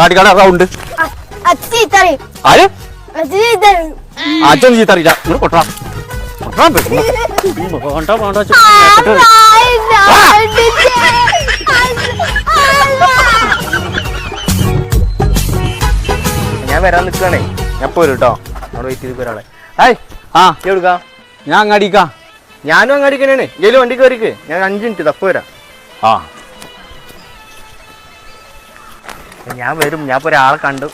കാട്ടിക്കാട് round അച്ഛൻ ആര്? ചീത്തറിയില്ല. ഇങ്ങോട്ട് കൊട്ടാ കൊട്ടാ വേണ്ട വേണ്ട. ഞാൻ വരാൻ നിൽക്കുകയാണേ ഞാൻ പോരും കേട്ടോ അവിടെ വെയിറ്റ് ചെയ്ത് ഒരാളെ ഹായ് ആ എവിടുക്കാ? ഞാൻ അങ്ങാടിക്കാ. ഞാനും അങ്ങാടിക്കണേ വണ്ടിക്ക് വണ്ടി കയറിക്ക് ഞാൻ അഞ്ച് മിനിറ്റ് തപ്പ് വരാം. ആ. ഞാൻ വരും. ഞാൻ ഇപ്പൊ ഒരാളെ കണ്ടു.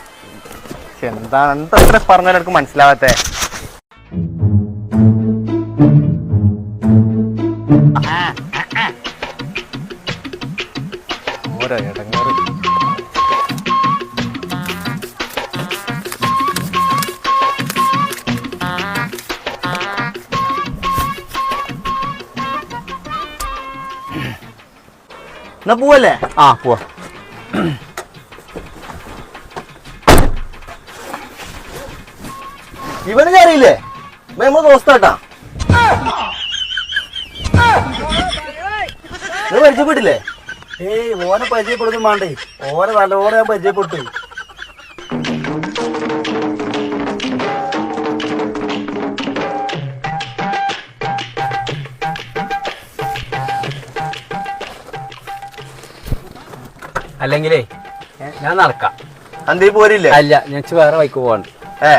പക്ഷെ എന്താ എന്താ പറഞ്ഞാലും എനിക്ക് മനസ്സിലാവാത്തെ? ഓരോ ഇടങ്ങേറ്. എന്നാ പോവല്ലേ? ആ പോവാ. ഇവന് അറിയില്ലേ നമ്മൾ ദോസ്താട്ടാ. നിങ്ങൾ പരിചയപ്പെട്ടില്ലേ? ഏയ് ഓനെ പരിചയപ്പെടുന്നു വേണ്ടേ ഓനെ നല്ലോണം ഞാൻ പരിചയപ്പെട്ടു. അല്ലെങ്കിലേ ഞാൻ നടക്കാം. അന്തേ പോരില്ലേ? അല്ല ഞാൻ വേറെ വൈക്ക് പോവാണ്ട് ഏ.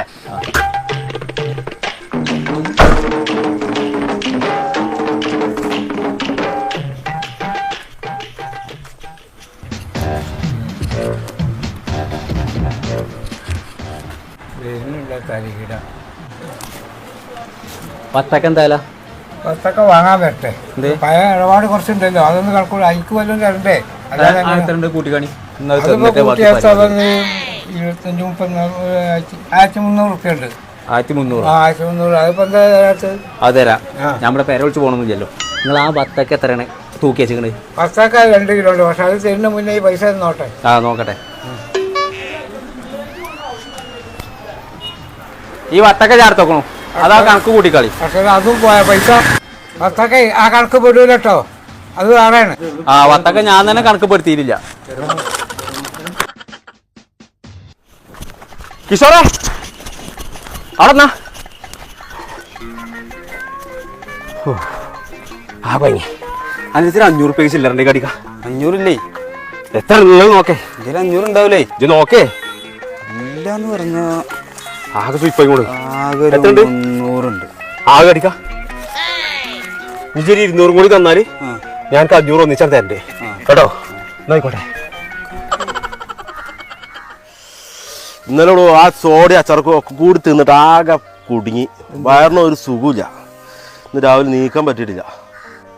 പത്തൊക്കെ എന്തായാലും? പത്തൊക്കെ വാങ്ങാൻ വരട്ടെ. എന്തേ? പഴയ ഇടപാട് കുറച്ചുണ്ടല്ലോ. അതൊന്നും കണക്കൂല. അതിക്ക് വല്ലതും തരണ്ടേ? അല്ലാതെ എങ്ങനെ? ആയിരത്തിരണ്ട് കൂട്ടിക്കാണി. അതിപ്പോ കൂട്ടിയാച്ച അതൊന്ന് ഇരുപത്തഞ്ച് മുപ്പത് ആയിരത്തി മുന്നൂറ് റുപ്യ ഉണ്ട്. ആയിരത്തി മുന്നൂറ് ആയിരത്തി മുന്നൂറ് അതിപ്പോ എന്താ തരാത്തത് അത് തരാം. ആ. നമ്മുടെ പേരെ വിളിച്ച് പോകണമെന്നില്ലല്ലോ നിങ്ങൾ ആ ബത്തൊക്കെ എത്രയാണ്? തൂക്കി വെച്ചിട്ടുണ്ട് പത്തൊക്കെ രണ്ട് കിലോ ഉണ്ട്. പക്ഷെ അത് തരുന്ന മുന്നേ ഈ പൈസ നോട്ടെ. ആ നോക്കട്ടെ. ഈ വട്ടൊക്കെ ചേർത്തോക്കണു അതാ കണക്ക് കൂട്ടിക്കളി. പക്ഷെ അതും പോയ പൈസ. വത്തക്ക ആ കണക്ക് പെടൂല കേട്ടോ അത് വേറെയാണ്. ആ വത്തൊക്കെ ഞാൻ തന്നെ കണക്ക് പെടുത്തിയില്ല കിഷോറേ അവിടെ. ആ പനി അതിന് അഞ്ഞൂറ് പേജ് ചില്ലറണ്ട് കടിക്ക അഞ്ഞൂറില്ലേ? എത്ര ഉള്ളത് നോക്കേ. ഇതിൽ അഞ്ഞൂറ് ഉണ്ടാവില്ലേ ഇത് നോക്കേ. ഇല്ലാന്ന് പറഞ്ഞ ആകെ ഇപ്പൊ ഇങ്ങോട്ട് ആകെ? മുന്നൂറുണ്ട്. ആകെ കടിക്ക ഇഞ്ചൊരു ഇരുന്നൂറും കൂടി തന്നാൽ ഞാൻ അഞ്ഞൂറ് ഒന്നിച്ചാൽ തരണ്ടേ. കേട്ടോ? എന്നായിക്കോട്ടെ ഇന്നലെ ആ സോഡി അച്ചറക്കും ഒക്കെ കൂടി തിന്നിട്ട് ആകെ കുടുങ്ങി. വയറിന് ഒരു സുഖമില്ല ഇന്ന് രാവിലെ നീക്കാൻ പറ്റിയിട്ടില്ല.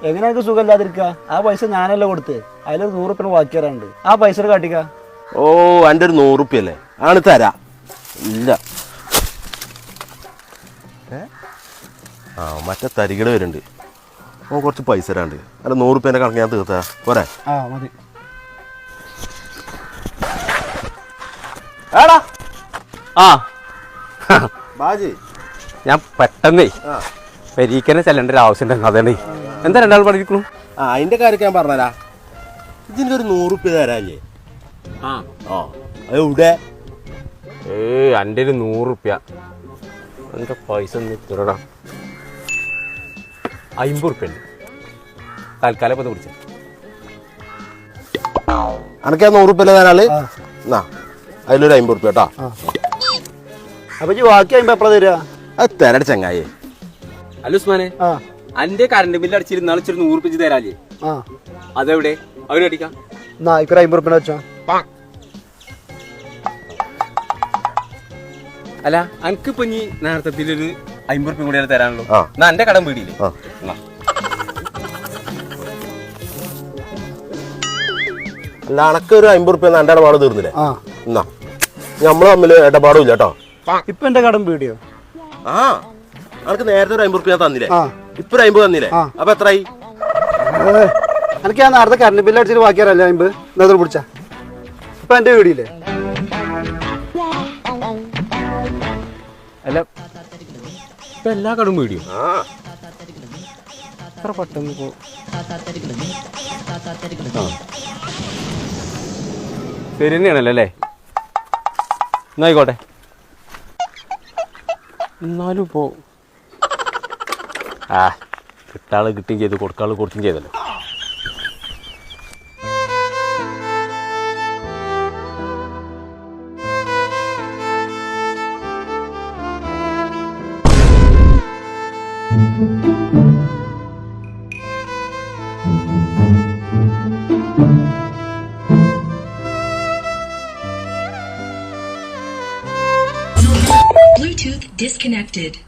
എങ്ങനെ എനിക്ക് സുഖമില്ലാതിരിക്ക? ആ പൈസ ഞാനല്ലേ കൊടുത്ത്. അതിലൊരു നൂറ് ഉറുപ്പിന് ബാക്കി വരാനുണ്ട് ആ പൈസ കാട്ടിക്ക. ഓ എന്റെ ഒരു നൂറുപ്യല്ലേ? ആണ് തരാ. ഇല്ല. ഏ? ആ മറ്റേ തരികട വരുന്നുണ്ട്. ഓ കുറച്ച് പൈസ തരാണ്ട് അല്ല നൂറുപ്യന്റെ കണക്ക് ഞാൻ തീർത്താ. പോരെ. ആ മതി. ഏടാ ആ. ബാജി. ഞാൻ പെട്ടെന്നേ ആ. പെരീക്കനെ ചെല്ലേണ്ട ഒരു ആവശ്യം ഉണ്ടായിരുന്നു അതേ എന്താ രണ്ടാൾ പഠിക്കണു ആ അതിന്റെ കാര്യം ഞാൻ പറഞ്ഞുതരാ ഇതിനൊരു നൂറുപ്യ തരാല്ലേ ആ. ആ അത് ഏ എന്റെ ഒരു നൂറ് റുപ്യ എന്റെ പൈസ ഒന്ന് തരടാ. അമ്പത് റുപ്യ തൽക്കാലം ഇപ്പം കുടിച്ച അനക്ക് ആ നൂറുപ്യല്ലേ തരാൾ? എന്നാ അതിലൊരു അമ്പത് റുപ്യ കേട്ടോ അപ്പൊ ബാക്കി അമ്പത് എപ്പോഴാ തരാ? അത് തരട ചങ്ങായി. അല്ല ഉസ്മാനെ ആ. അന്റെ കറണ്ട് ബില്ല് അടിച്ചിരുന്ന ഇച്ചിരി നൂറ് തരാല്ലേ? ആ. അതെവിടെ? അവർ അടിക്കാം എന്നാ ഇക്കൊരു അമ്പത് ഉറുപ്പിന് വെച്ചോ. അല്ല അനക്കിപ്പോ ഇനി നേരത്തെ ബില്ലൊരു അമ്പത് റുപ്യ കൂടി തരാനുള്ളൂ. ആ. എന്നാ എന്റെ കടം വീടിയില്ലേ? ആ. എന്നാ. അല്ല അണക്ക് ഒരു അമ്പത് റുപ്യ എന്റെ ഇടപാട് തീർന്നില്ലേ? ആ. എന്നാ നമ്മൾ തമ്മിൽ ഇടപാടും ഇല്ല കേട്ടോ. ഇപ്പൊ എന്റെ കടം പേടിയോ ആ. അനക്ക് നേരത്തെ ഒരു അമ്പത് റുപ്യ ഞാൻ തന്നില്ലേ? ആ. ഇപ്പൊ ഒരു അമ്പത് തന്നില്ലേ. അപ്പൊ എത്രയായി? എനിക്ക് ഞാൻ നേരത്തെ കറണ്ട് ബില്ല് അടിച്ചിട്ട് ബാക്കി അറിയാലോ അമ്പത് നേരത്തെ പിടിച്ച. ഇപ്പൊ എന്റെ വീടില്ലേ? അല്ല ഇപ്പൊ എല്ലാ കടും വീടിയും? ആ. എത്ര പെട്ടെന്ന് പോ ശരി തന്നെയാണല്ലോ അല്ലേ? എന്നായിക്കോട്ടെ എന്നാലും ഇപ്പോ ആ കിട്ടാൾ കിട്ടുകയും ചെയ്തു കൊടുക്കാൾ കൊടുക്കുകയും ചെയ്തല്ലോ Bluetooth disconnected.